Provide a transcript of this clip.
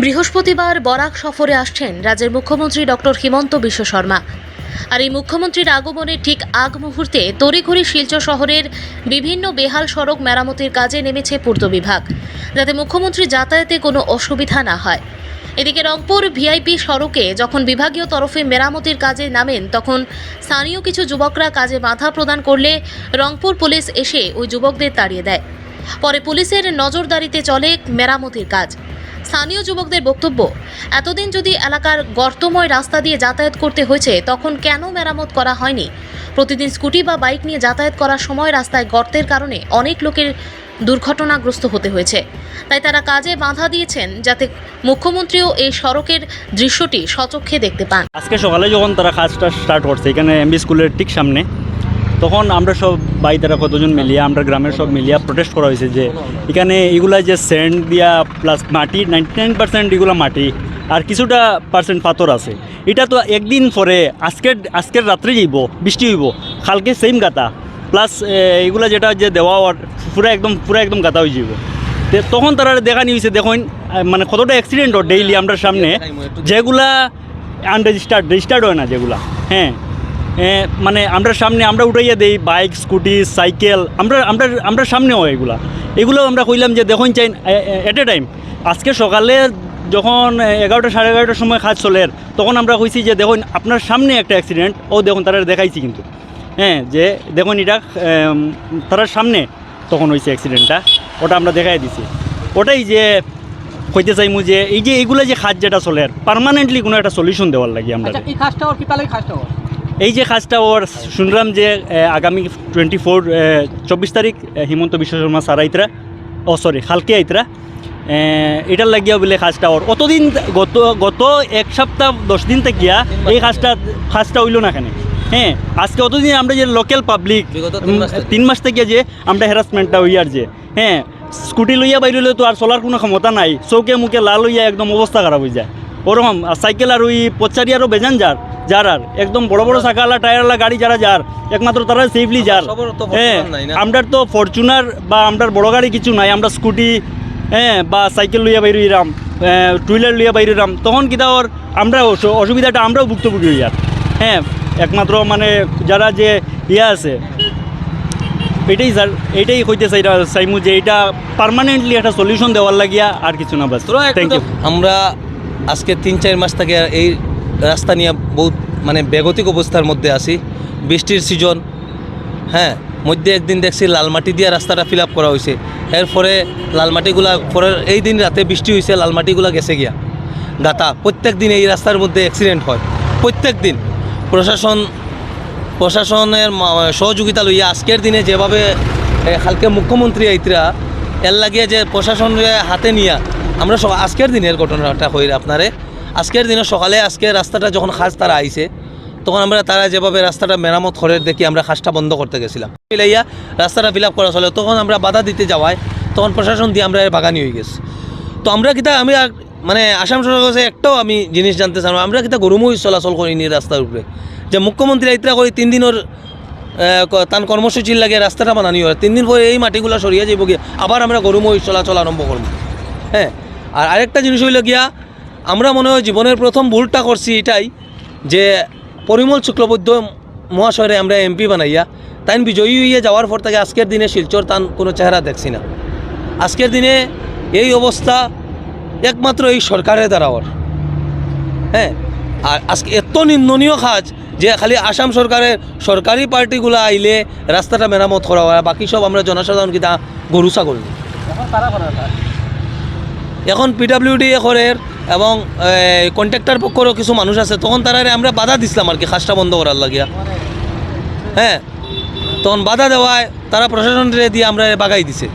বৃহস্পতিবার বরাক সফরে আসছেন রাজ্যের মুখ্যমন্ত্রী ডক্টর হিমন্ত বিশ্ব শর্মা। আর এই মুখ্যমন্ত্রীর আগমনের ঠিক আগ মুহূর্তে তড়িঘড়ি শিলচর শহরের বিভিন্ন বেহাল সড়ক মেরামতির কাজে নেমেছে পূর্ত বিভাগ, যাতে মুখ্যমন্ত্রী যাতায়াতে কোনো অসুবিধা না হয়। এদিকে রংপুর ভিআইপি সড়কে যখন বিভাগীয় তরফে মেরামতির কাজে নামেন, তখন স্থানীয় কিছু যুবকরা কাজে বাধা প্রদান করলে রংপুর পুলিশ এসে ওই যুবকদের তাড়িয়ে দেয়। পরে পুলিশের নজরদারিতে চলে মেরামতির কাজ। স্থানীয় যুবকদের বক্তব্য, এতদিন যদি এলাকার গর্তময় রাস্তা দিয়ে যাতায়াত করতে হয়েছে, তখন কেন মেরামত করা হয়নি? প্রতিদিন স্কুটি বা বাইক নিয়ে যাতায়াত করার সময় রাস্তায় গর্তের কারণে অনেক লোকের দুর্ঘটনাগ্রস্ত হতে হয়েছে। তাই তারা কাজে বাধা দিয়েছেন যাতে মুখ্যমন্ত্রীও এই সড়কের দৃশ্যটি সচক্ষে দেখতে পান। আজকে সকালে যখন তারা কাজটা স্টার্ট করছে, এখানে এমবি স্কুলের ঠিক সামনে তখন আমরা সব বাইতারা কতজন মিলিয়ে, আমরা গ্রামের সব মিলিয়া প্রোটেস্ট করা হয়েছে যে এখানে এগুলা যে স্যান্ড দিয়া প্লাস মাটি নাইনটি নাইন পার্সেন্ট এগুলো মাটি আর কিছুটা পার্সেন্ট পাথর আছে। এটা তো একদিন পরে আজকের আজকের রাত্রে যাইব বৃষ্টি হইব, কালকে সেম গাতা। প্লাস এগুলা যেটা যে দেওয়া পুরা একদম পুরা একদম গাতা হয়ে তে তখন তারা দেখা নিয়েছে দেখুন মানে কতটা অ্যাক্সিডেন্ট ডেইলি আমরা সামনে। যেগুলা আনরেজিস্টার্ড রেজিস্টার্ড হয় না যেগুলা হ্যাঁ। মানে আমরা সামনে, আমরা উঠাইয়া দেই, বাইক, স্কুটি, সাইকেল, আমরা আমরা আমরা সামনে এগুলা। এগুলো আমরা কইলাম যে দেখুন চাই এট এ টাইম আজকে সকালে যখন এগারোটা, সাড়ে এগারোটার সময় কাজ চলের তখন আমরা কইছি যে দেখুন, আপনার সামনে একটা অ্যাক্সিডেন্ট ও দেখুন তারা দেখাইছি কিন্তু। হ্যাঁ যে দেখুন এটা তারার সামনে তখন হয়েছে অ্যাক্সিডেন্টটা ওটা আমরা দেখাই দিছি। ওটাই যে কইতে চাইমু যে, এই যে এইগুলো যে খাজ যেটা চলে পার্মানেন্টলি কোনো একটা সলিউশন দেওয়ার লাগে আমরা। আচ্ছা এই ওর কি কাজটা ওর? এই যে কাজটা ওর শুনলাম যে আগামী টোয়েন্টি ফোর চব্বিশ তারিখ হিমন্ত বিশ্ব শর্মা স্যার আইতরা ও সরি খালকে আইতরা। এটার লাগিয়া বলে কাজটা ওর। অতদিন গত গত এক সপ্তাহ দশ দিন থেকিয়া এই কাজটা কাজটা হইল না কেন? হ্যাঁ আজকে অতদিন আমরা যে লোকাল পাবলিক তিন মাস থেকে। তিন মাস থেকে যে আমরা হ্যারাসমেন্টটা হইয়ার যে। হ্যাঁ স্কুটি লইয়া বাইরে তো আর চলার কোনো ক্ষমতা নাই। চৌকে মুখে লাল হইয়া একদম অবস্থা খারাপ হয়ে যায়। ওরকম আর সাইকেল আর ওই পচারি আরও বেজান যার যার আর। একদম বড় বড় চাকাওয়ালা টায়ারওয়ালা গাড়ি যারা যার একমাত্র তারা সেফলি যার। হ্যাঁ? আমরার তো ফরচুনার বা আমরার বড় গাড়ি কিছু নাই আমরা স্কুটি হ্যাঁ বা সাইকেল লইয়া বাইরে ইরাম টু হুইলার লইয়া বাইরে ইরাম তখন কিতা ওর আমরা অসু- অসুবিধাটা আমরাও ভুক্তভোগী হই আর। হ্যাঁ একমাত্র মানে যারা যে ইয়ে আছে এটাই স্যার এটাই হইতে চাই চাইমু যে এটা পার্মানেন্টলি একটা সলিউশন দেওয়ার লাগিয়া আর কিছু না বাস। থ্যাংক ইউ আমরা আজকে তিন, চার মাস থেকে এই রাস্তা নিয়ে বহুত মানে বেগতিক অবস্থার মধ্যে আছি। বৃষ্টির সিজন হ্যাঁ মধ্যে একদিন দেখছি লালমাটি দিয়ে রাস্তাটা ফিল করা হয়েছে এরপরে লালমাটিগুলা পরের এই দিন রাতে বৃষ্টি হয়েছে লালমাটিগুলা গেছে গিয়া। গাতা, প্রত্যেক দিন এই রাস্তার মধ্যে অ্যাক্সিডেন্ট হয়। প্রত্যেক দিন। প্রশাসন, প্রশাসনের সহযোগিতা লইয়া আজকের দিনে যেভাবে কালকে মুখ্যমন্ত্রী আইতরা, এর লাগিয়ে যে প্রশাসনের হাতে নিয়া আমরা স- আজকের দিনের ঘটনাটা হই আপনারে। আজকের দিনে সকালে আজকে রাস্তাটা যখন খাস তারা আইছে, তখন আমরা তারা যেভাবে রাস্তাটা মেরামত করে দেখি আমরা খাসটা বন্ধ করতে গেছিলাম। মিলাইয়া রাস্তাটা ফিল আপ করা চলে, তখন আমরা বাধা দিতে যাওয়ায় তখন প্রশাসন দিয়ে আমরা বাগানি হয়ে গেছি। তো আমরা কিতা আমি মানে আসাম সরকার কাছে একটাও আমি জিনিস জানতে চাই আমরা কিতা গরুমই চলাচল করিনি রাস্তার উপরে। যে মুখ্যমন্ত্রী আইতরা কই তিন দিনের তান কর্মসূচির লাগে রাস্তাটা বানানি হয়, তিন দিন পরে এই মাটিগুলো সরিয়ে যাইব গিয়া আবার আমরা গরুমই চলাচল আরম্ভ করব। হ্যাঁ আর আরেকটা জিনিস হইল গিয়া, আমরা মনে হয় জীবনের প্রথম ভুলটা করছি এটাই যে পরিমল শুক্লবৈদ্য মহাশয়রে আমরা এমপি বানাইয়া তাই বিজয়ী হইয়া যাওয়ার পর থেকে আজকের দিনে শিলচর তান কোনো চেহারা দেখছি না। আজকের দিনে এই অবস্থা একমাত্র এই সরকারের দ্বারা ওর। হ্যাঁ আর আজকে এত নিন্দনীয় কাজ যে খালি আসাম সরকারের সরকারি পার্টিগুলো আইলে রাস্তাটা মেরামত করা হয় বাকি সব আমরা জনসাধারণ কিতা গরু ছাগল। এখন পিডাব্লিউডি করের এবং কন্ট্রাক্টর পক্ষেরও কিছু মানুষ আছে, তখন তারা আমরা বাধা দিছিলাম আর কি কাজটা বন্ধ করার লাগিয়া। হ্যাঁ তখন বাধা দেওয়ায় তারা প্রশাসন দিয়ে আমরা বাগাই দিছে।